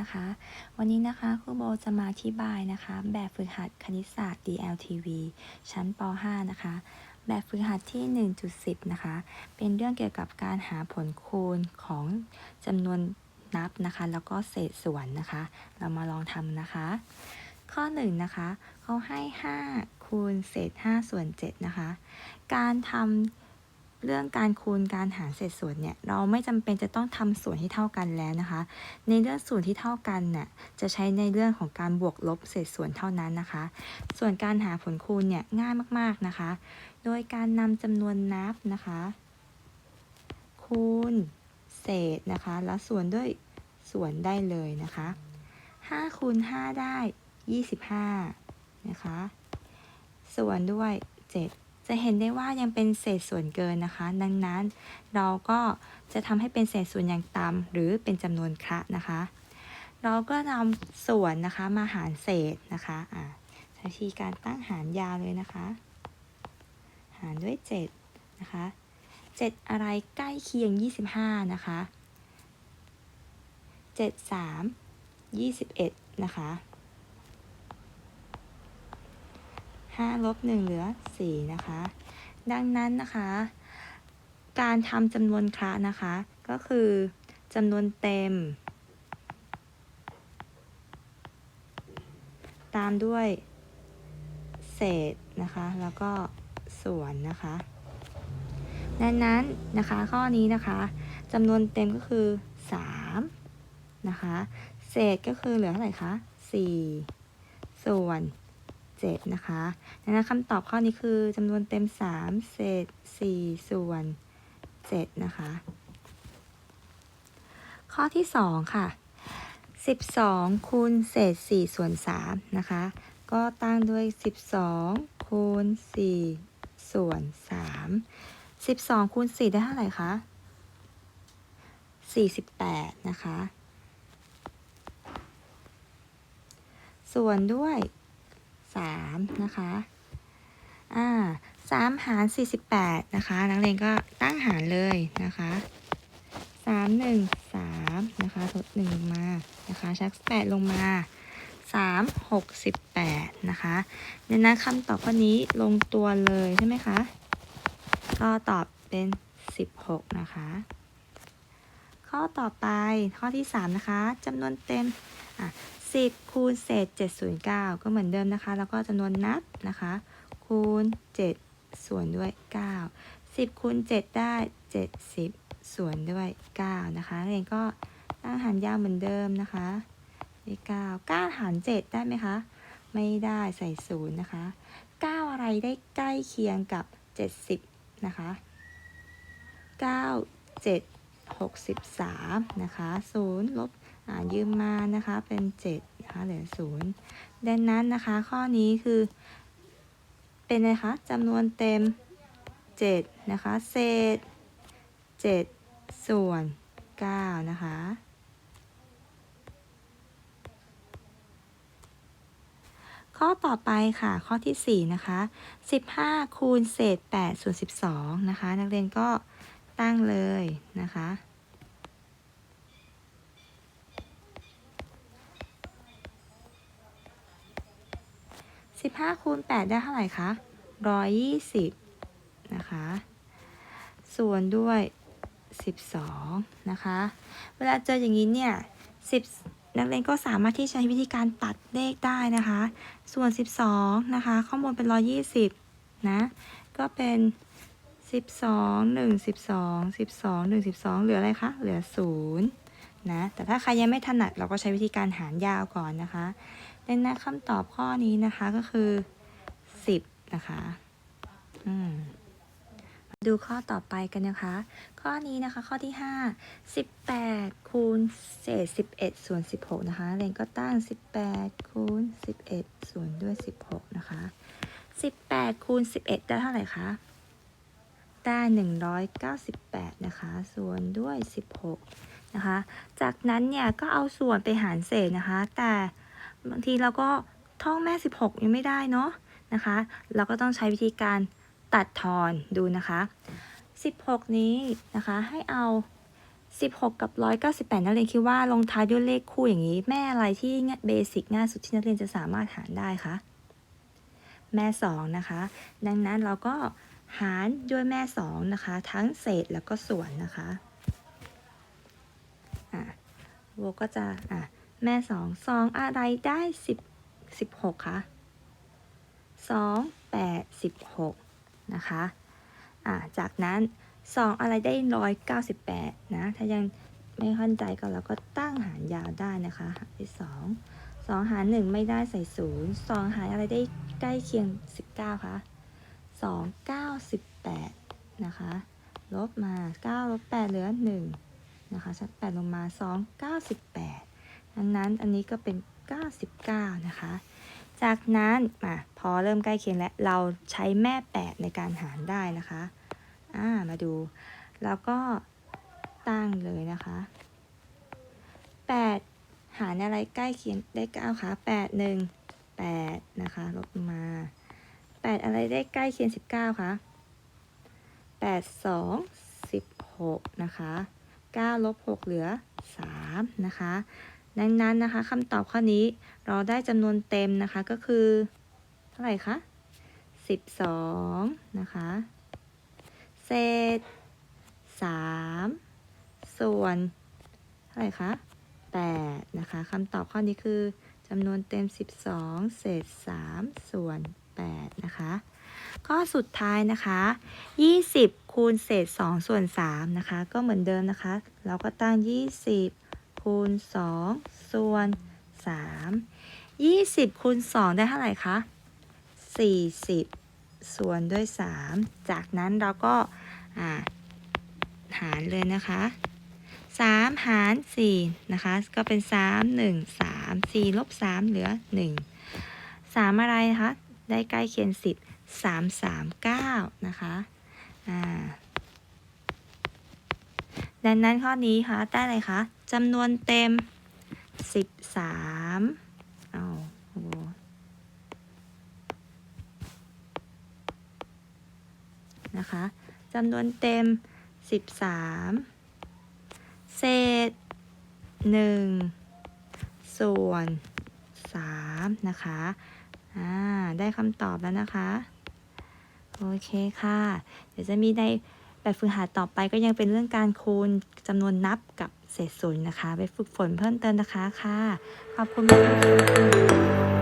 นะคะ วันนี้นะคะครูโบจะมาอธิบายนะคะ แบบฝึกหัดคณิตศาสตร์ DLTV ชั้นป .5 นะคะ แบบฝึกหัดที่ 1.10 นะคะ เป็นเรื่องเกี่ยวกับการหาผลคูณของจำนวนนับนะคะ แล้วก็เศษส่วนนะคะ เรามาลองทำนะคะ ข้อ 1 นะคะเขาให้ 5 คูณเศษ 5 ส่วน 7 นะคะ การทำ เรื่องการคูณการหารเศษส่วนเนี่ยเราไม่จำเป็นจะต้องทำส่วนที่เท่ากันแล้วนะคะ ในเรื่องส่วนที่เท่ากันน่ะจะใช้ในเรื่องของการบวกลบเศษส่วนเท่านั้นนะคะ ส่วนการหาผลคูณเนี่ยง่ายมากๆนะคะ โดยการนำจำนวนนับนะคะ คูณเศษนะคะแล้วส่วนด้วยส่วนได้เลยนะคะ5คูณ5ได้ 25นะคะส่วนด้วย 7 จะเห็นได้ว่ายังเป็นเศษส่วนเกินนะคะ ดังนั้นเราก็จะทำให้เป็นเศษส่วนอย่างต่ำหรือเป็นจำนวนคระนะคะ เราก็นำส่วนนะคะมาหารเศษนะคะอ่าใช้วิธีการตั้งหารยาวเลยนะคะ หารด้วย 7 นะคะ 7 อะไรใกล้เคียง 25 นะคะ 7 3 21 นะคะ 5ลบ1เหลือ 4 นะคะ ดังนั้นนะคะ การทำจำนวนคะนะคะ ก็คือจำนวนเต็ม ตามด้วยเศษนะคะ แล้วก็ส่วนนะคะ ดังนั้นนะคะข้อนี้นะคะจำนวนเต็มก็คือ 3 นะคะ เศษก็คือเหลือเท่าไหร่คะ4ส่วน 7 นะคะดังนั้นคำตอบข้อนี้คือจำนวนเต็ม 3 เศษ 4 ส่วน 7 นะคะ ข้อที่ 2 ค่ะ 12 คูณเศษ 4 ส่วน 3 นะคะ ก็ตั้งด้วย 12 คูณ 4 ส่วน 3 12คูณ4ได้เท่าไหร่คะ 48 นะคะ ส่วนด้วย 3 นะคะอ่า3หาร 48 นะคะ นักเรียนก็ตั้งหารเลยนะคะ3 1 3 นะคะลด1ลงมานะคะชัก 8 ลงมา 3 6 8 นะคะดังนั้นคำตอบข้อนี้ลงตัวเลยใช่ไหมคะ ก็ตอบเป็น 16 นะคะ ข้อต่อไปข้อที่ 3 นะคะจำนวนเต็มอะ 10 คูณเศษ 709 ก็เหมือนเดิมนะคะ แล้วก็จำนวนนับนะคะ คูณ 7 ส่วนด้วย 9 10 คูณ 7 ได้ 70 ส่วนด้วย 9 นะคะเรียนก็ตั้งหารยาวเหมือนเดิมนะคะได้9 9หาร 7 ได้ไหมคะ ไม่ได้ใส่ศูนย์นะคะ 9 อะไรได้ใกล้เคียงกับ 70 นะคะ 9 7 63 นะคะ0ลบายืมมานะคะเป็น7นะคะเหลือ0ดังนั้นนะคะข้อนี้คือเป็นอะไรคะจำนวนเต็ม7นะคะเศษ 7 ส่วน9นะคะข้อต่อไปค่ะข้อที่ 4 นะคะ 15 คูณเศษ8ส่วน12 นะคะ นักเรียนก็ตั้งเลยนะคะ 15คูณ8ได้เท่าไหร่คะ120 นะคะ ส่วนด้วย 12 นะคะ เวลาเจออย่างนี้เนี่ย10 นักเรียนก็สามารถที่ใช้วิธีการตัดเลขได้นะคะ ส่วน 12 นะคะ ข้างบนเป็น 120 นะ ก็เป็น 12 1 12 12 1 12 เหลืออะไรคะ เหลือ 0นะแต่ถ้าใครยังไม่ถนัดเราก็ใช้วิธีการหารยาวก่อนนะคะ ดังนั้นคำตอบข้อนี้นะคะก็คือ 10 นะคะอืมดูข้อต่อไปกันนะคะ ข้อนี้นะคะข้อที่ 5 18คูณเศษ11ส่วน16 นะคะเรนก็ตั้ง 18คูณ11ส่วนด้วย 16 นะคะ 18คูณ11 ได้เท่าไหร่คะ ได้ 198 นะคะ ส่วนด้วย 16 นะคะ จากนั้นเนี่ยก็เอาส่วนไปหารเศษนะคะ แต่ บางทีเราก็ท่องแม่ 16 ยังไม่ได้เนาะนะคะ เราก็ต้องใช้วิธีการตัดทอนดูนะคะ 16 นี้นะคะให้เอา 16 กับ 198 นักเรียนคิดว่าลงท้ายด้วยเลขคู่อย่างนี้ แม่อะไรที่เบสิกง่ายสุดที่นักเรียนจะสามารถหารได้คะแม่ 2 นะคะ ดังนั้นเราก็หารด้วยแม่ 2 นะคะ ทั้งเศษแล้วก็ส่วนนะคะอะโวก็จะอะ แม่2 2องอะไรได้10 16คะ2 8 16นะคะอะจากนั้น2องอะไรได้ร้อยเก้าสิบแปดนะ ถ้ายังไม่เข้าใจก็เราก็ตั้งหารยาวได้นะคะหารที่สองสองหารหนึ่งไม่ได้ใส่ศูนย์สองหารอะไรได้ใกล้เคียงสิบเก้าคะสองเก้าสิบแปดนะคะ ลบมาเก้าลบแปดเหลือหนึ่งนะคะชัดแปดลงมาสองเก้าสิบแปด ดังนั้นอันนี้ก็เป็นเก้าสิบเก้านะคะ จากนั้นมาพอเริ่มใกล้เคียงแล้วเราใช้แม่แปดในการหารได้นะคะอ่ามาดู แล้วก็ตั้งเลยนะคะ 8 หารอะไรใกล้เคียงได้9คะ8 1 8 นะคะ ลบมา 8 อะไรได้ใกล้เคียง 19คะ8 2 16 นะคะ 9 ลบ 6 เหลือ 3 นะคะ ดังนั้นนะคะคำตอบข้อนี้เราได้จำนวนเต็มนะคะก็คือ เท่าไหร่คะ 12 นะคะ เศษสามส่วน เท่าไหร่คะแปดนะคะคำตอบข้อนี้คือจำนวนเต็ม 12 เศษ 3 ส่วน 8 นะคะข้อสุดท้ายนะคะ 20 คูณเศษ 2 ส่วน 3 นะคะ ก็เหมือนเดิมนะคะ เราก็ตั้ง 20 คูณ 2 ส่วน 3 20คูณ2ได้เท่าไหร่คะ 40 ส่วนด้วย 3 จากนั้นเราก็าหารเลยนะคะสามหารสี่นะคะ ก็เป็นสามหนึ่งสามสี่ลบสามเหลือหนึ่งสามอะไรนะคะ ได้ใกล้เคียงสิบสามสามเก้านะคะอ่าดังนั้นข้อนี้ค่ะได้เลยคะ จำนวนเต็มสิบสามเอาโอ้นะคะจำนวนเต็มสิบสามเศษหนึ่งส่วนสามนะคะอ่าได้คำตอบแล้วนะคะ โอเคค่ะ เดี๋ยวจะมีใน แบบฝึกหัดต่อไปก็ยังเป็นเรื่องการคูณจำนวนนับกับเศษส่วนนะคะ ไปฝึกฝนเพิ่มเติมนะคะค่ะ ขอบคุณมากค่ะ